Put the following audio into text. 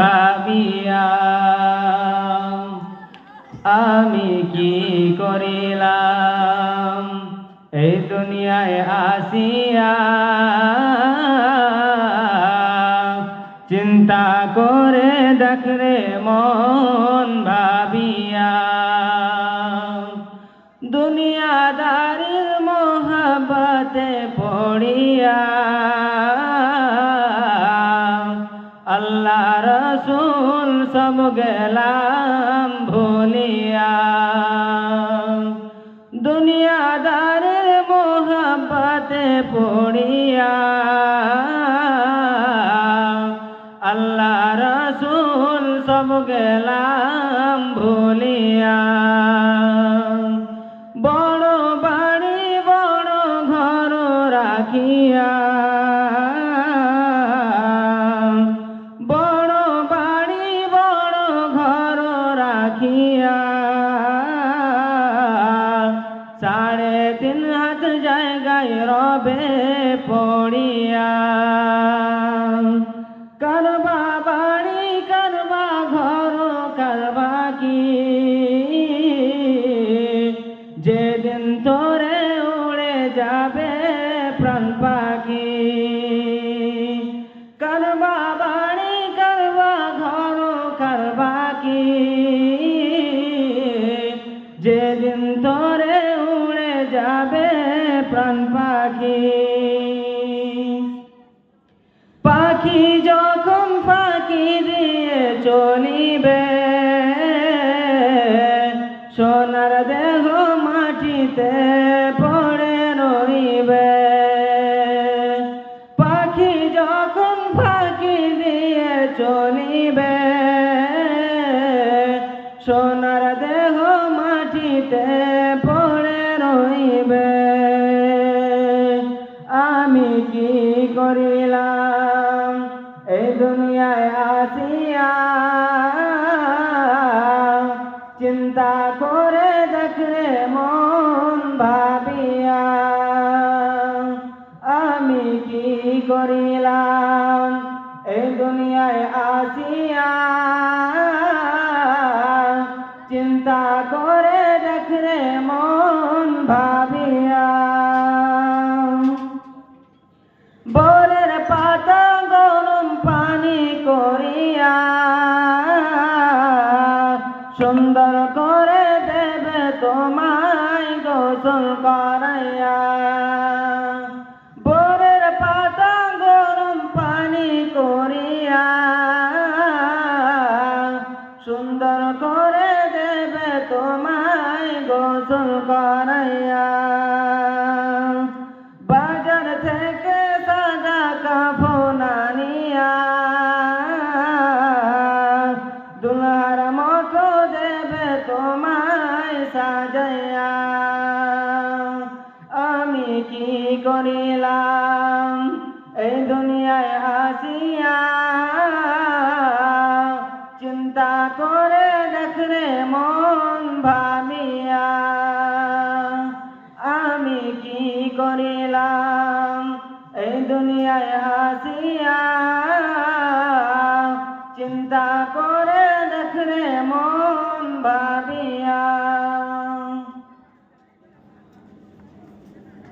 ভাবিয়া, আমি কি করিলাম? এই দুনিয়ায় আসিয়া চিন্তা করে দেখরে মন ভাবিয়া, দুনিয়াদারির মোহাবতে পড়িয়া আল্লাহ রসুল সব গেলাম ভুলিয়া। দুনিয়াদারের মোহাবতে পড়িয়া। আল্লাহ রসুল সব গেলাম ভুলিয়া। সাড়ে তিন হাত জায়গায় রবে পড়িয়া করবা বাড়ি করবা ঘর করবা কি যেদিন তোরে উড়ে যাবে প্রাণ পাখি করবা বাড়ি করবা ঘর করবা কি যেদিন তোরে যাবে প্রাণ পাখি। পাখি যখন পাখি দিয়ে চলিবে, সোনার দেহ মাটিতে পড়ে রইবে। পাখি যখন পাখি দিয়ে চলিবে, সোনার দেহ মাটিতে করিলাম এই দুনিয়ায় আসিয়া চিন্তা করে দেখরে মন ভাবিয়া আমি কি করিলাম? এই দুনিয়ায় আসিয়া চিন্তা করে দেখরে মন ভাবিয়া। বরের পাতা গরম পানি করিয়া সুন্দর করে দেবে তোমায় গোসল করাইয়া। বরের পাতা গরম পানি করিয়া সুন্দর করে দেবে তোমায় গোসল করাইয়া। করিলাম এই দুনিয়ায় আসিয়া চিন্তা করে দেখরে মন ভাবিয়া আমি কি করিলাম এই দুনিয়ায় আসিয়া